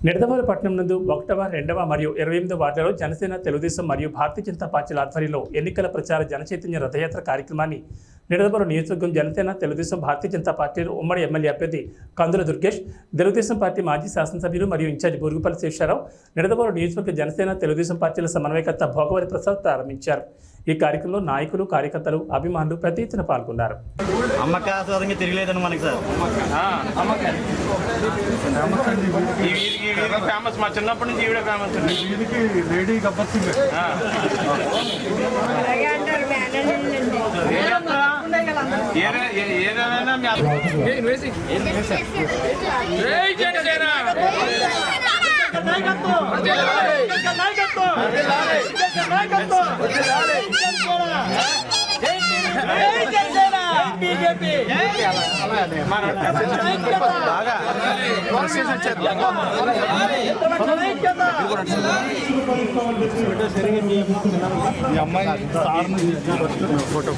నిడదవోలు పట్టణం నందు ఒకటవ రెండవ మరియు ఇరవై ఎనిమిదవ వార్డులలో జనసేన తెలుగుదేశం మరియు భారతీయ జనతా పార్టీల ఆధ్వర్యంలో ఎన్నికల ప్రచార జనచైతన్య రథయాత్ర కార్యక్రమాన్ని నిడదవోలు నియోజకవర్గం జనసేన తెలుగుదేశం భారతీయ జనతా పార్టీలు ఉమ్మడి ఎమ్మెల్యే అభ్యర్థి కందుల దుర్గేష్ తెలుగుదేశం పార్టీ మాజీ శాసనసభ్యులు మరియు ఇన్ఛార్జ్ బురుగుపల్లి శేషారావు నిడదవోలు నియోజకవర్గ జనసేన తెలుగుదేశం పార్టీల సమన్వయకర్త భోగవరి ప్రసాద్ ప్రారంభించారు. ఈ కార్యక్రమంలో నాయకులు కార్యకర్తలు అభిమానులు పెద్ద ఎత్తున పాల్గొన్నారు. మనకి సార్. ఫేమస్ మా చిన్నప్పటి నుంచి ఈవిడ ఫేమస్ లేడీ గబ్బర్ సింగ్ ఏదైనా అమ్మాయి ఫోటో